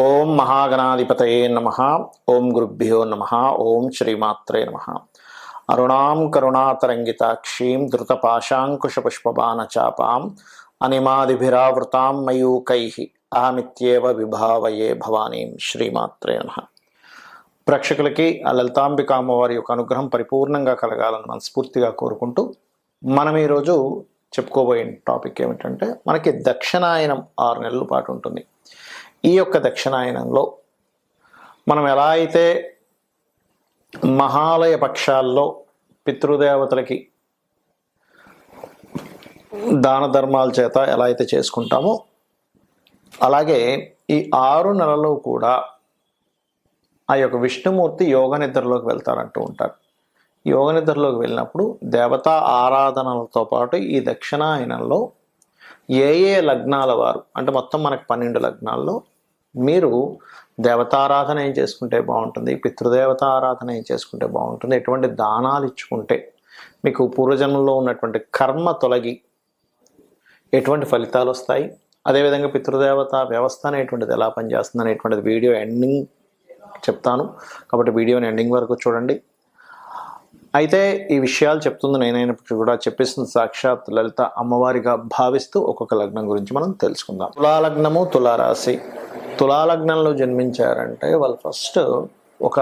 ఓం మహాగణాధిపతయే నమ. ఓం గురుభ్యో నమ. ఓం శ్రీమాత్రే నమ. అరుణాం కరుణాతరంగితాక్షీం ధృతపాశాంకుశపుష్పబాణచాపాం అనిమాదిభిరావృతాం మయూకై అహమిత్యేవ విభావయే భవానీం శ్రీమాత్రే నమ. ప్రేక్షకులకి ఆ లలితాంబిక అమ్మవారి యొక్క అనుగ్రహం పరిపూర్ణంగా కలగాలని మనస్ఫూర్తిగా కోరుకుంటూ మనం ఈరోజు చెప్పుకోబోయే టాపిక్ ఏమిటంటే మనకి దక్షిణాయనం ఆరు నెలల పాటు ఉంటుంది. ఈ యొక్క దక్షిణాయనంలో మనం ఎలా అయితే మహాలయ పక్షాల్లో పితృదేవతలకి దాన ధర్మాల చేత ఎలా అయితే చేసుకుంటామో అలాగే ఈ ఆరు నెలలు కూడా ఆ యొక్క విష్ణుమూర్తి యోగ నిద్రలోకి వెళ్తారంటూ ఉంటారు. యోగ నిద్రలోకి వెళ్ళినప్పుడు దేవతా ఆరాధనలతో పాటు ఈ దక్షిణాయనంలో ఏ ఏ లగ్నాల వారు అంటే మొత్తం మనకు పన్నెండు లగ్నాల్లో మీరు దేవతారాధన ఏం చేసుకుంటే బాగుంటుంది? పితృదేవత ఆరాధన ఏం చేసుకుంటే బాగుంటుంది? ఎటువంటి దానాలు ఇచ్చుకుంటే మీకు పూర్వజన్మలో ఉన్నటువంటి కర్మ తొలగి ఎటువంటి ఫలితాలు వస్తాయి? అదేవిధంగా పితృదేవత వ్యవస్థ అనేటువంటిది ఎలా పనిచేస్తుంది అనేటువంటిది వీడియో ఎండింగ్ చెప్తాను. కాబట్టి వీడియోని ఎండింగ్ వరకు చూడండి. అయితే ఈ విషయాలు చెప్తుంది నేనైనప్పటికీ కూడా చెప్పేసిన సాక్షాత్ లలిత అమ్మవారిగా భావిస్తూ ఒక్కొక్క లగ్నం గురించి మనం తెలుసుకుందాం. తులాలగ్నము తులారాశి. తులాలగ్నంలో జన్మించారంటే వాళ్ళు ఫస్ట్ ఒక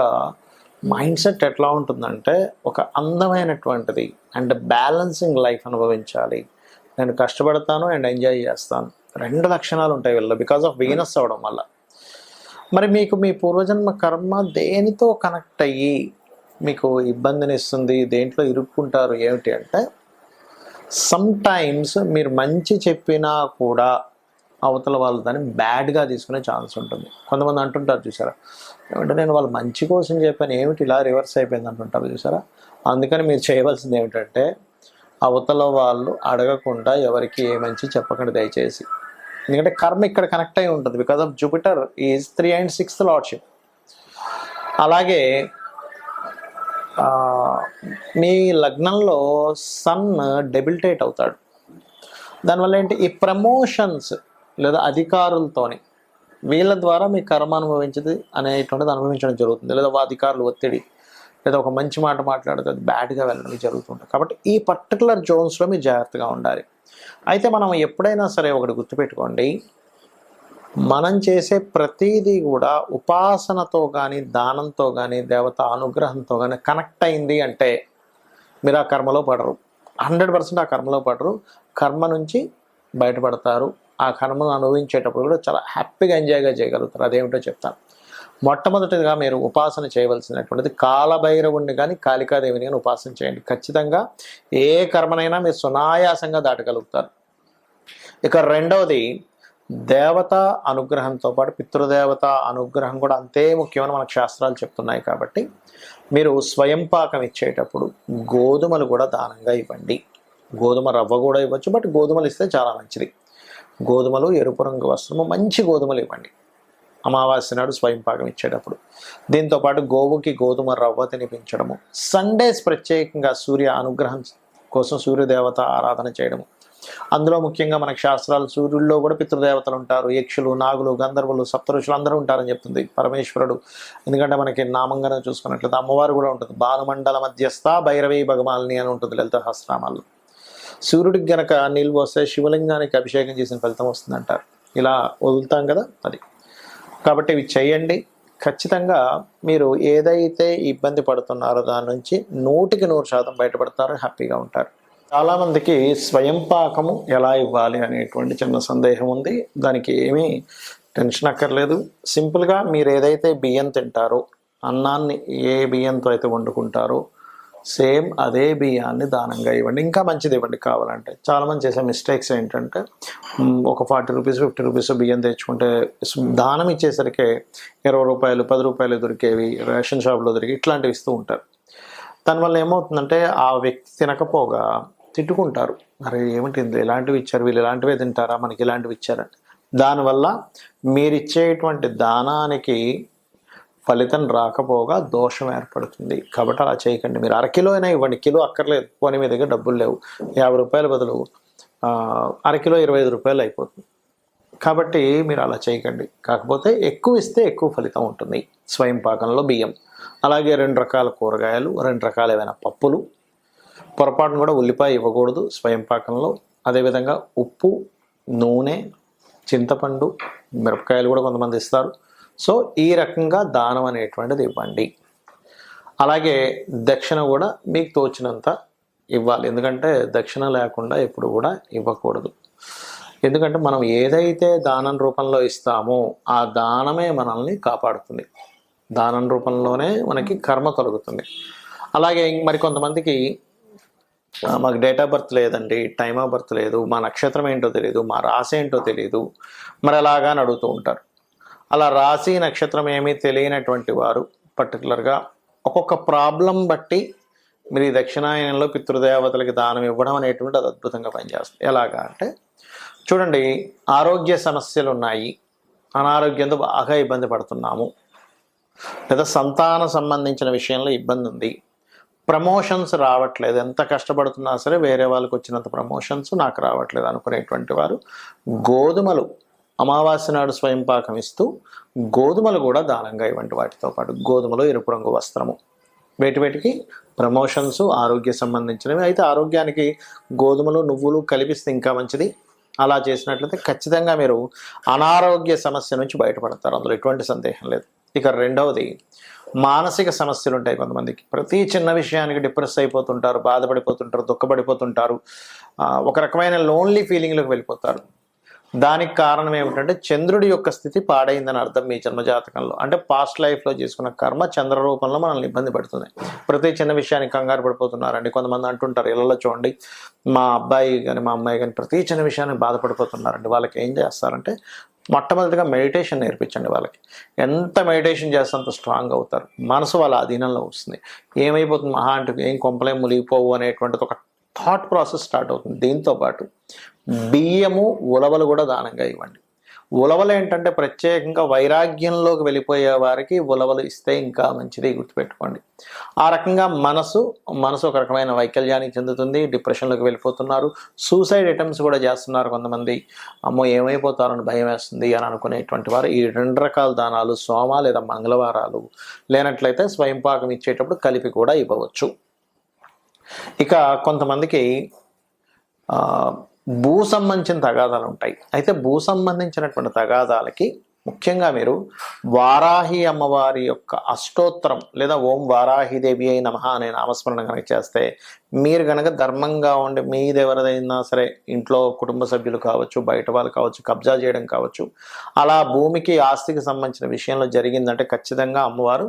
మైండ్ సెట్ ఎట్లా ఉంటుందంటే ఒక అందమైనటువంటిది అండ్ బ్యాలెన్సింగ్ లైఫ్ అనుభవించాలి. నేను కష్టపడతాను అండ్ ఎంజాయ్ చేస్తాను. రెండు లక్షణాలు ఉంటాయి వీళ్ళు బికాస్ ఆఫ్ వీనస్ అవడం వల్ల. మరి మీకు మీ పూర్వజన్మ కర్మ దేనితో కనెక్ట్ అయ్యి మీకు ఇబ్బందిని ఇస్తుంది? దేంట్లో ఇరుక్కుంటారు? ఏమిటి అంటే సమ్ టైమ్స్ మీరు మంచి చెప్పినా కూడా అవతల వాళ్ళు దాన్ని బ్యాడ్గా తీసుకునే ఛాన్స్ ఉంటుంది. కొంతమంది అంటుంటారు చూసారా? ఏమంటే నేను వాళ్ళు మంచి కోసం చెప్పాను ఏమిటి ఇలా రివర్స్ అయిపోయింది అంటుంటారు చూసారా? అందుకని మీరు చేయవలసింది ఏమిటంటే అవతల వాళ్ళు అడగకుండా ఎవరికి ఏ మంచి చెప్పకండి దయచేసి. ఎందుకంటే కర్మ ఇక్కడ కనెక్ట్ అయి ఉంటుంది. Because of Jupiter is three and sixth lordship అలాగే మీ లగ్నంలో సన్ డెబిలిటేట్ అవుతాడు. దానివల్ల ఏంటి? ఈ ప్రమోషన్స్ లేదా అధికారులతోని వీళ్ళ ద్వారా మీ కర్మ అనుభవించదు అనేటువంటిది అనుభవించడం జరుగుతుంది. లేదా వా అధికారులు ఒత్తిడి లేదా ఒక మంచి మాట మాట్లాడితే అది బ్యాడ్గా వెళ్ళడం జరుగుతుంటుంది. కాబట్టి ఈ పర్టికులర్ జోన్స్లో మీరు జాగ్రత్తగా ఉండాలి. అయితే మనం ఎప్పుడైనా సరే ఒకటి గుర్తుపెట్టుకోండి. మనం చేసే ప్రతిదీ కూడా ఉపాసనతో కానీ దానంతో కానీ దేవత అనుగ్రహంతో కానీ కనెక్ట్ అయింది అంటే మీరు ఆ కర్మలో పడరు. హండ్రెడ్ పర్సెంట్ ఆ కర్మలో పడరు. కర్మ నుంచి బయటపడతారు. ఆ కర్మను అనుభవించేటప్పుడు కూడా చాలా హ్యాపీగా ఎంజాయ్గా చేయగలుగుతారు. అదేమిటో చెప్తాను. మొట్టమొదటిగా మీరు ఉపాసన చేయవలసినటువంటిది కాలభైరవుణ్ణి కానీ కాళికాదేవిని కానీ ఉపాసన చేయండి. ఖచ్చితంగా ఏ కర్మనైనా మీరు సునాయాసంగా దాటగలుగుతారు. ఇక రెండవది దేవత అనుగ్రహంతో పాటు పితృదేవత అనుగ్రహం కూడా అంతే ముఖ్యమని మనకు శాస్త్రాలు చెప్తున్నాయి కాబట్టి మీరు స్వయం పాకం ఇచ్చేటప్పుడు గోధుమలు కూడా దానంగా ఇవ్వండి. గోధుమ రవ్వ కూడా ఇవ్వచ్చు బట్ గోధుమలు ఇస్తే చాలా మంచిది. గోధుమలు ఎరుపు రంగు వస్త్రము మంచి గోధుమలు ఇవ్వండి. అమావాస్య నాడు స్వయం పాకం ఇచ్చేటప్పుడు. దీంతో పాటు గోవుకి గోధుమ రవ్వ తినిపించడము. సండేస్ ప్రత్యేకంగా సూర్య అనుగ్రహం కోసం సూర్యదేవత ఆరాధన చేయడము. అందులో ముఖ్యంగా మనకు శాస్త్రాలు సూర్యుల్లో కూడా పితృదేవతలు ఉంటారు. యక్షులు నాగులు గంధర్వులు సప్తఋషులు అందరూ ఉంటారని చెప్తుంది పరమేశ్వరుడు. ఎందుకంటే మనకి నామంగానే చూసుకున్నట్లయితే అమ్మవారు కూడా ఉంటుంది. భానుమండల మధ్యస్థ భైరవీ భగమాలని అని ఉంటుంది లలిత సహస్రామాల్లో సూర్యుడికి గనక నీళ్ళు పోస్తే శివలింగానికి అభిషేకం చేసిన ఫలితం వస్తుందంటారు. ఇలా వదులుతాం కదా అది. కాబట్టి ఇవి చేయండి. ఖచ్చితంగా మీరు ఏదైతే ఇబ్బంది పడుతున్నారో దాని నుంచి నూటికి నూరు శాతం బయటపడతారో హ్యాపీగా ఉంటారు. చాలామందికి స్వయం పాకము ఎలా ఇవ్వాలి అనేటువంటి చిన్న సందేహం ఉంది. దానికి ఏమీ టెన్షన్ అక్కర్లేదు. సింపుల్గా మీరు ఏదైతే బియ్యం తింటారో అన్నాన్ని ఏ బియ్యంతో అయితే వండుకుంటారో సేమ్ అదే బియ్యాన్ని దానంగా ఇవ్వండి. ఇంకా మంచిది ఇవ్వండి కావాలంటే. చాలామంది చేసే మిస్టేక్స్ ఏంటంటే ఒక ఫార్టీ రూపీస్ ఫిఫ్టీ రూపీస్ బియ్యం తెచ్చుకుంటే దానం ఇచ్చేసరికి ఇరవై రూపాయలు పది రూపాయలు దొరికేవి రేషన్ షాప్లో దొరికి ఇట్లాంటివి ఇస్తూ ఉంటారు. దానివల్ల ఏమవుతుందంటే ఆ వ్యక్తి తినకపోగా తిట్టుకుంటారు. మరి ఏమిటి ఇలాంటివి ఇచ్చారు? వీళ్ళు ఇలాంటివే తింటారా? మనకి ఇలాంటివి ఇచ్చారా దానివల్ల మీరు ఇచ్చేటువంటి దానానికి ఫలితం రాకపోగా దోషం ఏర్పడుతుంది. కాబట్టి అలా చేయకండి. మీరు అరకిలో అయినా ఇవ్వండి. కిలో అక్కర్లేదు. పోనీ మీ దగ్గర డబ్బులు లేవు. యాభై రూపాయల బదులు అరకిలో ఇరవై ఐదు రూపాయలు అయిపోతుంది. కాబట్టి మీరు అలా చేయకండి. కాకపోతే ఎక్కువ ఇస్తే ఎక్కువ ఫలితం ఉంటుంది. స్వయం పాకంలో బియ్యం. అలాగే రెండు రకాల కూరగాయలు రెండు రకాల ఏవైనా పప్పులు. పొరపాటును కూడా ఉల్లిపాయ ఇవ్వకూడదు స్వయం పాకంలో. అదేవిధంగా ఉప్పు నూనె చింతపండు మిరపకాయలు కూడా కొంతమంది ఇస్తారు. సో ఈ రకంగా దానం అనేటువంటిది ఇవ్వండి. అలాగే దక్షిణ కూడా మీకు తోచినంత ఇవ్వాలి. ఎందుకంటే దక్షిణ లేకుండా ఎప్పుడు కూడా ఇవ్వకూడదు. ఎందుకంటే మనం ఏదైతే దానం రూపంలో ఇస్తామో ఆ దానమే మనల్ని కాపాడుతుంది. దానం రూపంలోనే మనకి కర్మ కలుగుతుంది. అలాగే మరి కొంతమందికి మాకు డేట్ ఆఫ్ బర్త్ లేదండి టైమ్ ఆఫ్ బర్త్ లేదు మా నక్షత్రం ఏంటో తెలియదు మా రాశి ఏంటో తెలియదు మరి అలాగా అని అడుగుతూ ఉంటారు. అలా రాశి నక్షత్రం ఏమీ తెలియనటువంటి వారు పర్టికులర్గా ఒక్కొక్క ప్రాబ్లం బట్టి మీరు ఈ దక్షిణాయనంలో పితృదేవతలకి దానం ఇవ్వడం అనేటువంటి అది అద్భుతంగా పనిచేస్తుంది. ఎలాగా అంటే చూడండి ఆరోగ్య సమస్యలు ఉన్నాయి. అనారోగ్యంతో బాగా ఇబ్బంది పడుతున్నాము. లేదా సంతాన సంబంధించిన విషయంలో ఇబ్బంది ఉంది. ప్రమోషన్స్ రావట్లేదు. ఎంత కష్టపడుతున్నా సరే వేరే వాళ్ళకి వచ్చినంత ప్రమోషన్స్ నాకు రావట్లేదు అనుకునేటువంటి వారు గోధుమలు అమావాస్య నాడు స్వయం పాకం ఇస్తూ గోధుమలు కూడా దానంగా ఇవ్వండి వాటితో పాటు. గోధుమలు ఎరుపు రంగు వస్త్రము. వేటివేటికి ప్రమోషన్స్ ఆరోగ్య సంబంధించినవి. అయితే ఆరోగ్యానికి గోధుమలు నువ్వులు కలిపిస్తే ఇంకా మంచిది. అలా చేసినట్లయితే ఖచ్చితంగా మీరు అనారోగ్య సమస్య నుంచి బయటపడతారు. అందులో ఎటువంటి సందేహం లేదు. ఇక రెండవది మానసిక సమస్యలు ఉంటాయి కొంతమందికి. ప్రతి చిన్న విషయానికి డిప్రెస్ అయిపోతుంటారు బాధపడిపోతుంటారు దుఃఖపడిపోతుంటారు. ఒక రకమైన లోన్లీ ఫీలింగ్లోకి వెళ్ళిపోతారు. దానికి కారణం ఏమిటంటే చంద్రుడి యొక్క స్థితి పాడైందని అర్థం మీ జన్మజాతకంలో. అంటే పాస్ట్ లైఫ్లో చేసుకున్న కర్మ చంద్ర రూపంలో మనల్ని ఇబ్బంది పెడుతుంది. ప్రతి చిన్న విషయానికి కంగారు పడిపోతున్నారండి. కొంతమంది అంటుంటారు ఇళ్ళలో చూడండి మా అబ్బాయి కానీ మా అమ్మాయి కానీ ప్రతి చిన్న విషయానికి బాధపడిపోతున్నారండి. వాళ్ళకి ఏం చేస్తారంటే మొట్టమొదటిగా మెడిటేషన్ నేర్పించండి వాళ్ళకి. ఎంత మెడిటేషన్ చేస్తే అంత స్ట్రాంగ్ అవుతారు. మనసు వాళ్ళ అధీనంలో వస్తుంది. ఏమైపోతుంది? మహా అంటే ఏం కొంపలేం మునిగిపోవు అనేటువంటిది ఒక థాట్ ప్రాసెస్ స్టార్ట్ అవుతుంది. దీంతో పాటు బియ్యము ఉలవలు కూడా దానంగా ఇవ్వండి. ఉలవలు ఏంటంటే ప్రత్యేకంగా వైరాగ్యంలోకి వెళ్ళిపోయే వారికి ఉలవలు ఇస్తే ఇంకా మంచిది గుర్తుపెట్టుకోండి. ఆ రకంగా మనసు మనసు ఒక రకమైన వైకల్యానికి చెందుతుంది డిప్రెషన్లోకి వెళ్ళిపోతున్నారు సూసైడ్ అటెంప్ట్స్ కూడా చేస్తున్నారు కొంతమంది. అమ్మో ఏమైపోతారని భయం వేస్తుంది అని అనుకునేటువంటి వారు ఈ రెండు రకాల దానాలు సోమ లేదా మంగళవారాలు లేనట్లయితే స్వయం పాకం ఇచ్చేటప్పుడు కలిపి కూడా ఇవ్వవచ్చు. ఇక కొంతమందికి భూ సంబంధించిన తగాదాలు ఉంటాయి. అయితే భూ సంబంధించినటువంటి తగాదాలకి ముఖ్యంగా మీరు వారాహి అమ్మవారి యొక్క అష్టోత్తరం లేదా ఓం వారాహిదేవి అయి నమ అనే నామస్మరణ కనుక చేస్తే మీరు కనుక ధర్మంగా ఉండి మీది ఎవరిదైనా సరే ఇంట్లో కుటుంబ సభ్యులు కావచ్చు బయట వాళ్ళు కావచ్చు కబ్జా చేయడం కావచ్చు అలా భూమికి ఆస్తికి సంబంధించిన విషయంలో జరిగిందంటే ఖచ్చితంగా అమ్మవారు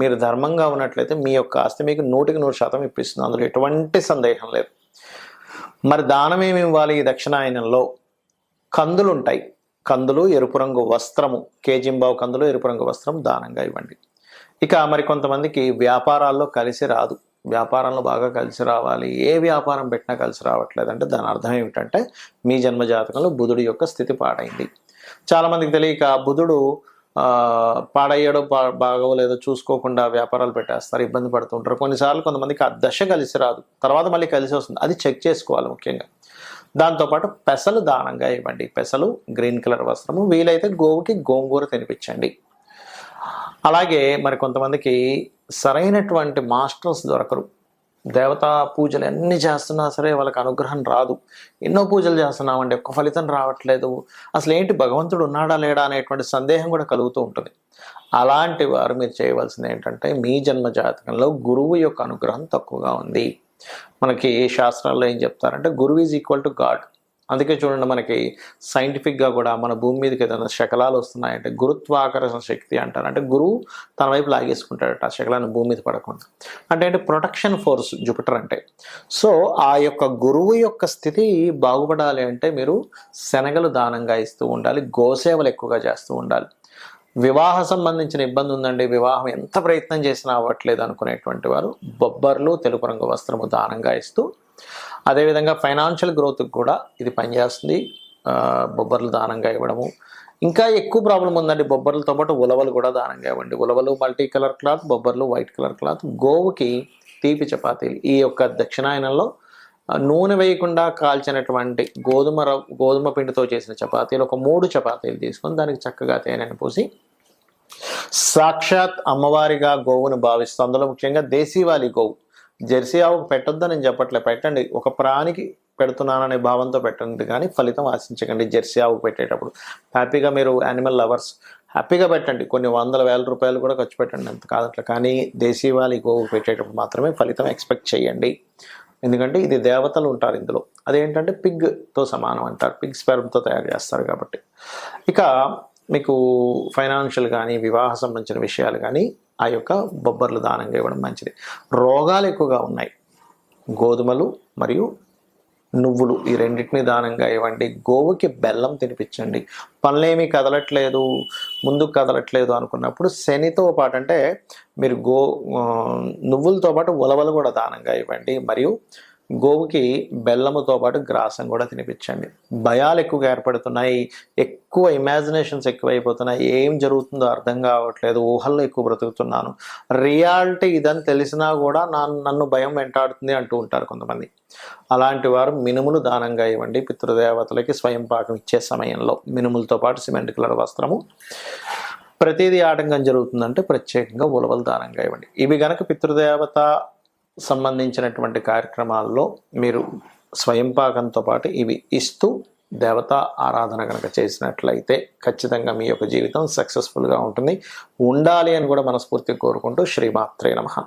మీరు ధర్మంగా ఉన్నట్లయితే మీ యొక్క ఆస్తి మీకు నూటికి నూరు శాతం ఇప్పిస్తుంది. అందులో ఎటువంటి సందేహం లేదు. మరి దానం ఏమి ఇవ్వాలి? ఈ దక్షిణాయనంలో కందులుంటాయి. కందులు ఎరుపు రంగు వస్త్రము కేజింబావు కందులు ఎరుపు రంగు వస్త్రం దానంగా ఇవ్వండి. ఇక మరి కొంతమందికి వ్యాపారాల్లో కలిసి రాదు. వ్యాపారంలో బాగా కలిసి రావాలి. ఏ వ్యాపారం పెట్టినా కలిసి రావట్లేదు అంటే దాని అర్థం ఏమిటంటే మీ జన్మ జాతకంలో బుధుడి యొక్క స్థితి పాడైంది. చాలామందికి తెలియక బుధుడు పాడయ్యాడో బాగోలేదో చూసుకోకుండా వ్యాపారాలు పెట్టేస్తారు ఇబ్బంది పడుతుంటారు కొన్నిసార్లు కొంతమందికి ఆ దశ కలిసి రాదు. తర్వాత మళ్ళీ కలిసి వస్తుంది. అది చెక్ చేసుకోవాలి ముఖ్యంగా. దాంతోపాటు పెసలు దానంగా ఇవ్వండి. పెసలు గ్రీన్ కలర్ వస్త్రము వీలైతే గోవుకి గోంగూర తినిపించండి. అలాగే మరి కొంతమందికి సరైనటువంటి మాస్టర్స్ దొరకరు. దేవతా పూజలు ఎన్ని చేస్తున్నా సరే వాళ్ళకి అనుగ్రహం రాదు. ఎన్నో పూజలు చేస్తున్నామండి ఒక్క ఫలితం రావట్లేదు. అసలు ఏంటి భగవంతుడు ఉన్నాడా లేడా అనేటువంటి సందేహం కూడా కలుగుతూ ఉంటుంది. అలాంటి వారు మీరు చేయవలసింది ఏంటంటే మీ జన్మ జాతకంలో గురువు యొక్క అనుగ్రహం తక్కువగా ఉంది. మనకి శాస్త్రాల్లో ఏం చెప్తారంటే గురువు ఈజ్ ఈక్వల్ టు గాడ్ అందుకే చూడండి మనకి సైంటిఫిక్గా కూడా మన భూమి మీదకి ఏదైనా శకలాలు వస్తున్నాయంటే గురుత్వాకర్షణ శక్తి అంటారు. అంటే గురువు తన వైపు లాగేసుకుంటాడట ఆ శకలాన్ని భూమి మీద పడకుండా. అంటే అంటే ప్రొటెక్షన్ ఫోర్స్ జూపిటర్ అంటే. సో ఆ యొక్క గురువు యొక్క స్థితి బాగుపడాలి అంటే మీరు శనగలు దానంగా ఇస్తూ ఉండాలి గోసేవలు ఎక్కువగా చేస్తూ ఉండాలి. వివాహ సంబంధించిన ఇబ్బంది ఉందండి. వివాహం ఎంత ప్రయత్నం చేసినా అవ్వట్లేదు అనుకునేటువంటి వారు బొబ్బర్లు తెలుపు రంగు వస్త్రము దానంగా ఇస్తూ అదేవిధంగా ఫైనాన్షియల్ గ్రోత్కి కూడా ఇది పనిచేస్తుంది. బొబ్బర్లు దానంగా ఇవ్వడము. ఇంకా ఎక్కువ ప్రాబ్లం ఉందండి బొబ్బర్లతో పాటు ఉలవలు కూడా దానంగా ఇవ్వండి. ఉలవలు మల్టీ కలర్ క్లాత్ బొబ్బర్లు వైట్ కలర్ క్లాత్ గోవుకి తీపి చపాతీలు ఈ యొక్క దక్షిణాయనంలో నూనె వేయకుండా కాల్చినటువంటి గోధుమ రవ్- గోధుమ పిండితో చేసిన చపాతీలు ఒక మూడు చపాతీలు తీసుకొని దానికి చక్కగా తేనెను పోసి సాక్షాత్ అమ్మవారిగా గోవును భావిస్తూ అందులో ముఖ్యంగా దేశీవాలి గోవు. జెర్సీ ఆవుకు పెట్టొద్దని నేను చెప్పట్లే పెట్టండి. ఒక ప్రాణికి పెడుతున్నాననే భావంతో పెట్టండి కానీ ఫలితం ఆశించకండి జెర్సీ ఆవుకు పెట్టేటప్పుడు. హ్యాపీగా మీరు యానిమల్ లవర్స్ హ్యాపీగా పెట్టండి. కొన్ని వందల వేల రూపాయలు కూడా ఖర్చు పెట్టండి అంత కాదట్లా కానీ దేశీవాలి గోవు పెట్టేటప్పుడు మాత్రమే ఫలితం ఎక్స్పెక్ట్ చేయండి. ఎందుకంటే ఇది దేవతలు ఉంటారు ఇందులో. అదేంటంటే పిగ్తో సమానం అంటారు. పిగ్ స్పెర్మ్తో తయారు చేస్తారు కాబట్టి. ఇక మీకు ఫైనాన్షియల్ కానీ వివాహ సంబంధించిన విషయాలు కానీ ఆ యొక్క బొబ్బర్లు దానంగా ఇవ్వడం మంచిది. రోగాలు ఎక్కువగా ఉన్నాయి. గోధుమలు మరియు నువ్వులు ఈ రెండింటిని దానంగా ఇవ్వండి. గోవుకి బెల్లం తినిపించండి. పనులేమీ కదలట్లేదు ముందుకు కదలట్లేదు అనుకున్నప్పుడు శనితో పాటు అంటే మీరు గో నువ్వులతో పాటు ఉలవలు కూడా దానంగా ఇవ్వండి. మరియు గోవుకి బెల్లముతో పాటు గ్రాసం కూడా తినిపించండి. భయాలు ఎక్కువగా ఏర్పడుతున్నాయి. ఎక్కువ ఇమాజినేషన్స్ ఎక్కువైపోతున్నాయి. ఏం జరుగుతుందో అర్థం కావట్లేదు. ఊహల్లో ఎక్కువ బ్రతుకుతున్నాను. రియాలిటీ ఇదని తెలిసినా కూడా నా నన్ను భయం వెంటాడుతుంది అంటూ ఉంటారు కొంతమంది. అలాంటి వారు మినుములు దానంగా ఇవ్వండి. పితృదేవతలకి స్వయం పాకం ఇచ్చే సమయంలో మినుములతో పాటు సిమెంట్ కలర్ వస్త్రము. ప్రతిదీ ఆటంకం జరుగుతుందంటే ప్రత్యేకంగా ఉలవలు దానంగా ఇవ్వండి. ఇవి గనక పితృదేవత సంబంధించినటువంటి కార్యక్రమాల్లో మీరు స్వయం పాకంతో పాటు ఇవి ఇస్తూ దేవతా ఆరాధన కనుక చేసినట్లయితే ఖచ్చితంగా మీ యొక్క జీవితం సక్సెస్ఫుల్గా ఉంటుంది. ఉండాలి అని కూడా మనస్ఫూర్తిగా కోరుకుంటూ శ్రీమాత్రే నమ.